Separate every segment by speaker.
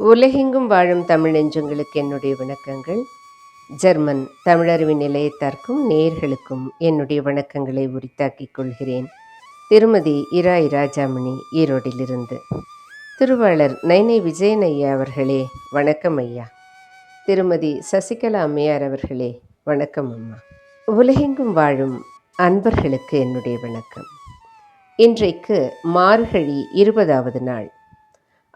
Speaker 1: உலகெங்கும் வாழும் தமிழ் நெஞ்சங்களுக்கு என்னுடைய வணக்கங்கள். ஜெர்மன் தமிழறிவின் நிலையத்தார்க்கும் நேர்களுக்கும் என்னுடைய வணக்கங்களை உரித்தாக்கிக் கொள்கிறேன். திருமதி இராய் ராஜாமணி ஈரோடிலிருந்து திருவாளர் நைனை விஜயன் ஐயா அவர்களே வணக்கம் ஐயா. திருமதி சசிகலா அம்மையார் அவர்களே வணக்கம் அம்மா. உலகெங்கும் வாழும் அன்பர்களுக்கு என்னுடைய வணக்கம். இன்றைக்கு மார்கழி இருபதாவது நாள்.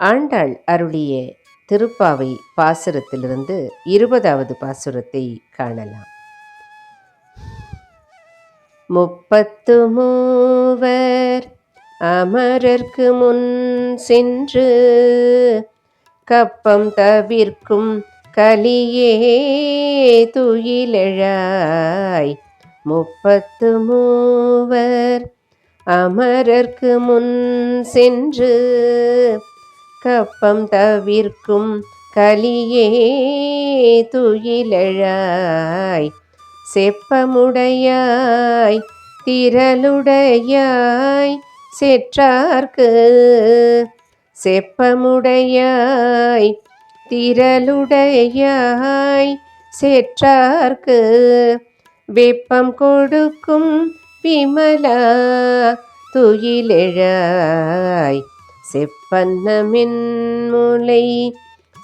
Speaker 1: ஆண்டாள் அருளிய திருப்பாவை பாசுரத்திலிருந்து இருபதாவது பாசுரத்தை காணலாம். முப்பத்து மூவர் அமரர்க்கு முன் சென்று கப்பம் தவிர்க்கும் கலியே துயிலழாய். முப்பத்து மூவர் அமரர்க்கு முன் சென்று கப்பம் தவிர்க்கும் கலியே துயிலழாய். செப்பமுடையாய் திரளுடையாய் செற்றார்க்கு. செப்பமுடையாய் திரளுடையாய் செற்றார்க்கு. வெப்பம் கொடுக்கும் விமலா துயிலெழாய். செப்பன்னமின்முலை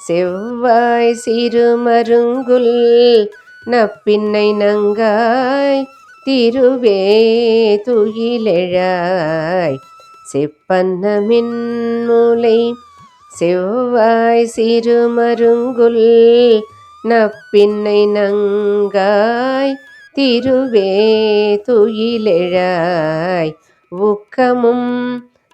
Speaker 1: செவ்வாய் சிறுமருங்குல் நப்பின்னை நங்காய் திருவே துயிலெழாய். செப்பன்னமின்முலை செவ்வாய் சிறுமருங்குல் நப்பின்னை நங்காய் திருவே துயிலெழாய். உக்கமும்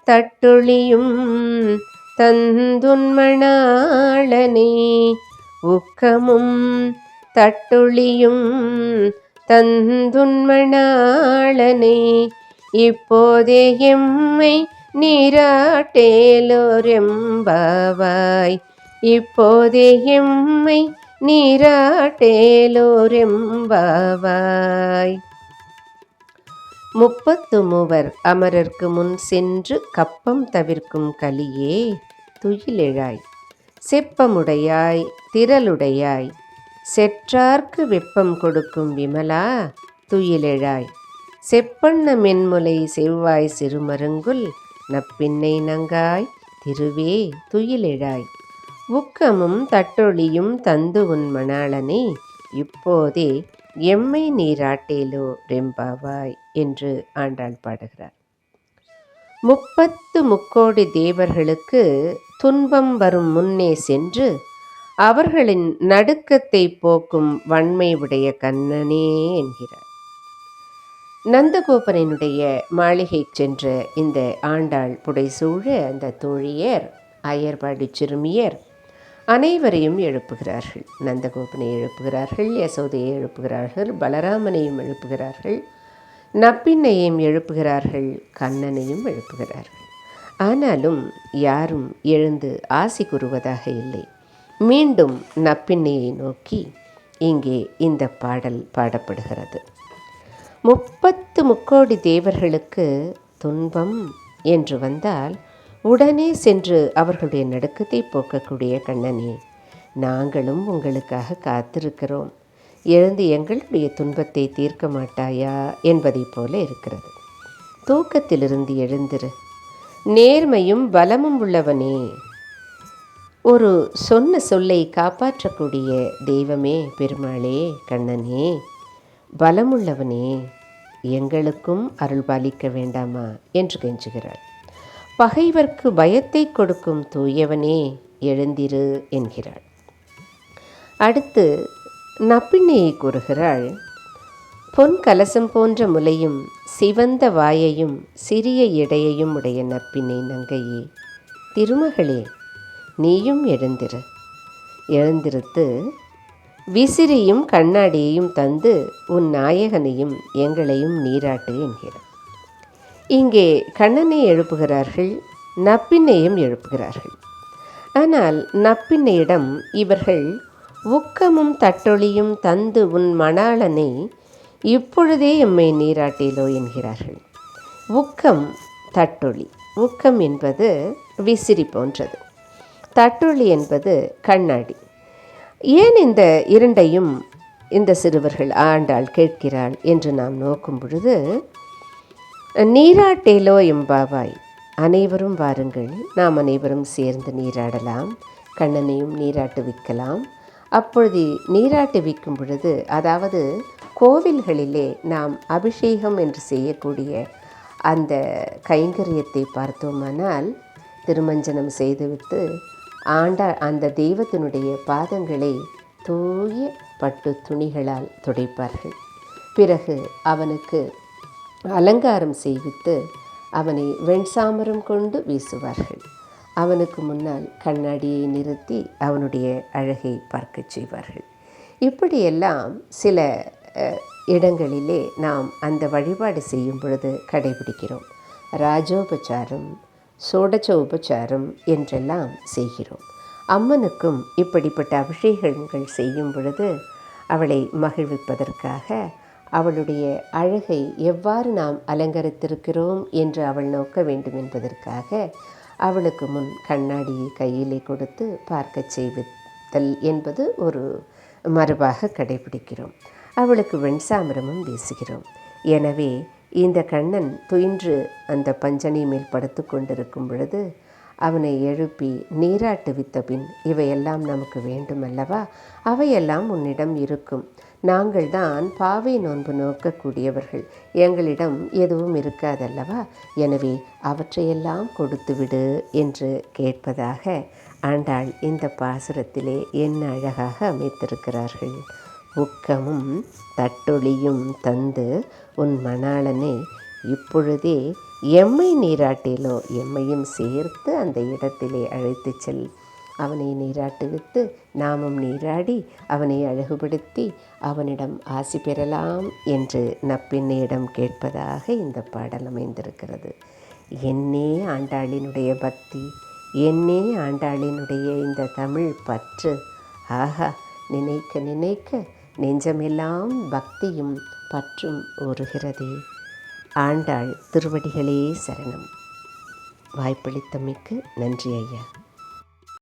Speaker 1: தட்டொழியும் தந்துன்மணாளனே. ஊக்கமும் தட்டொழியும் தந்துன்மணாளனே. இப்போதே எம்மை நீராட்டேலோரெம்பாவாய். இப்போதே எம்மை நீராட்டேலோரெம்பாவாய். முப்பத்து மூவர் அமரர்க்கு முன் சென்று கப்பம் தவிர்க்கும் கலியே துயிலெழாய். செப்பமுடையாய் திரளுடையாய். செற்றார்க்கு வெப்பம் கொடுக்கும் விமலா துயிலெழாய். செப்பண்ண மென்முலை செவ்வாய் சிறுமருங்குல் நப்பின்னை நங்காய் திருவே துயிலெழாய். உக்கமும் தட்டொழியும் தந்து உன் மணாளனே இப்போதே எம்மை நீராட்டேலோ ரெம்பாவாய் என்று ஆண்டாள் பாடுகிறார். முப்பத்து முக்கோடி தேவர்களுக்கு துன்பம் வரும் முன்னே சென்று அவர்களின் நடுக்கத்தை போக்கும் வன்மை உடைய கண்ணனே என்கிறார். நந்தகோபனினுடைய மாளிகை சென்ற இந்த ஆண்டாள் புடைசூழ அந்த தோழியர் அயர்பாடி சிறுமியர் அனைவரையும் எழுப்புகிறார்கள். நந்தகோபனை எழுப்புகிறார்கள் யசோதையை எழுப்புகிறார்கள் பலராமனையும் எழுப்புகிறார்கள் நப்பின்னையும் எழுப்புகிறார்கள் கண்ணனையும் எழுப்புகிறார்கள். ஆனாலும் யாரும் எழுந்து ஆசி கூறுவதாக இல்லை. மீண்டும் நப்பின்னையை நோக்கி இங்கே இந்த பாடல் பாடப்படுகிறது. முப்பத்து முக்கோடி தேவர்களுக்கு துன்பம் என்று வந்தால் உடனே சென்று அவர்களுடைய நடுக்கத்தை போக்கக்கூடிய கண்ணனே நாங்களும் உங்களுக்காக காத்திருக்கிறோம். எழுந்து எங்களுடைய துன்பத்தை தீர்க்க மாட்டாயா என்பதைப் போல இருக்கிறது. தூக்கத்திலிருந்து எழுந்திரு. நேர்மையும் பலமும் உள்ளவனே. ஒரு சொன்ன சொல்லை காப்பாற்றக்கூடிய தெய்வமே பெருமாளே கண்ணனே. பலமுள்ளவனே எங்களுக்கும் அருள் பாலிக்க வேண்டாமா? என்று கெஞ்சுகிறாள். பகைவர்க்கு பயத்தை கொடுக்கும் தூயவனே எழுந்திரு என்கிறாள். அடுத்து நப்பிண்ணையை கூறுகிறாள் பொன் கலசம் போன்ற முலையும் சிவந்த வாயையும் சிறிய இடையையும் உடைய நப்பினை நங்கையே திருமகளே நீயும் எழுந்திரு எழுந்திருத்து விசிறியும் கண்ணாடியையும் தந்து உன் நாயகனையும் எங்களையும் நீராட்டு என்கிறார் இங்கே கண்ணனை எழுப்புகிறார்கள் நப்பின்னையும் எழுப்புகிறார்கள். ஆனால் நப்பின்னையிடம் இவர்கள் உக்கமும் தட்டொழியும் தந்து உன் மணாளனை இப்பொழுதே எம்மை நீராட்டிலோ என்கிறார்கள். உக்கம் தட்டொளி உக்கம் என்பது விசிறி போன்றது. தட்டொளி என்பது கண்ணாடி. ஏன் இந்த இரண்டையும் இந்த சிறுவர்கள் ஆண்டாள் கேட்கிறாள்? என்று நாம் நோக்கும் பொழுது நீராட்டேலோ எம்பாவாய். அனைவரும் வாருங்கள். நாம் அனைவரும் சேர்ந்து நீராடலாம். கண்ணனையும் நீராட்டுவிக்கலாம். அப்பொழுது நீராட்டுவிக்கும் பொழுது அதாவது கோவில்களிலே நாம் அபிஷேகம் என்று செய்யக்கூடிய அந்த கைங்கரியத்தை பார்த்தோமானால் திருமஞ்சனம் செய்துவிட்டு ஆண்டா அந்த தெய்வத்தினுடைய பாதங்களை தூய பட்டு துணிகளால் துடைப்பார்கள். பிறகு அவனுக்கு அலங்காரம் செய்வித்து அவனை வெண்சாமரம் கொண்டு வீசுவார்கள். அவனுக்கு முன்னால் கண்ணாடியை நிறுத்தி அவனுடைய அழகை பார்க்கச் செய்வார்கள். இப்படியெல்லாம் சில இடங்களிலே நாம் அந்த வழிபாடு செய்யும் பொழுது கடைபிடிக்கிறோம். ராஜோபச்சாரம் சோடச்ச உபச்சாரம் என்றெல்லாம் செய்கிறோம். அம்மனுக்கும் இப்படிப்பட்ட அபிஷேகங்கள் செய்யும் பொழுது அவளை மகிழ்விப்பதற்காக அவளுடைய அழகை எவ்வாறு நாம் அலங்கரித்திருக்கிறோம் என்று அவள் நோக்க வேண்டும் என்பதற்காக அவளுக்கு முன் கண்ணாடியை கையிலே கொடுத்து பார்க்க செய்வித்தல் என்பது ஒரு மரபாக கடைபிடிக்கிறோம். அவளுக்கு வெண்சாமரமும் வீசுகிறோம். எனவே இந்த கண்ணன் துயின்று அந்த பஞ்சனை மேல் படுத்து கொண்டிருக்கும் பொழுது அவனை எழுப்பி நீராட்டு வித்த பின் இவையெல்லாம் நமக்கு வேண்டுமல்லவா? அவையெல்லாம் உன்னிடம் இருக்கும். நாங்கள் தான் பாவை நோன்பு நோக்கக்கூடியவர்கள். எங்களிடம் எதுவும் இருக்காதல்லவா? எனவே அவற்றையெல்லாம் கொடுத்துவிடு என்று கேட்பதாக ஆண்டாள் இந்த பாசுரத்திலே என்ன அழகாக அமைத்திருக்கிறார்கள். உக்கமும் தட்டொளியும் தந்து உன் மணாளனை இப்பொழுதே எம்மை நீராட்டிலோ? எம்மையும் சேர்த்து அந்த இடத்திலே அழைத்து செல். அவனை நீராட்டுவித்து நாமும் நீராடி அவனை அழகுபடுத்தி அவனிடம் ஆசி பெறலாம் என்று நப்பின்னையிடம் கேட்பதாக இந்த பாடல் அமைந்திருக்கிறது. என்னே ஆண்டாளினுடைய பக்தி என்னே ஆண்டாளினுடைய இந்த தமிழ் பற்று. ஆஹா நினைக்க நினைக்க நெஞ்சமெல்லாம் பக்தியும் பற்றும் ஊறுகிறதே ஆண்டாள் திருவடிகளே சரணம். வாய்ப்பளித்தமைக்கு நன்றி ஐயா.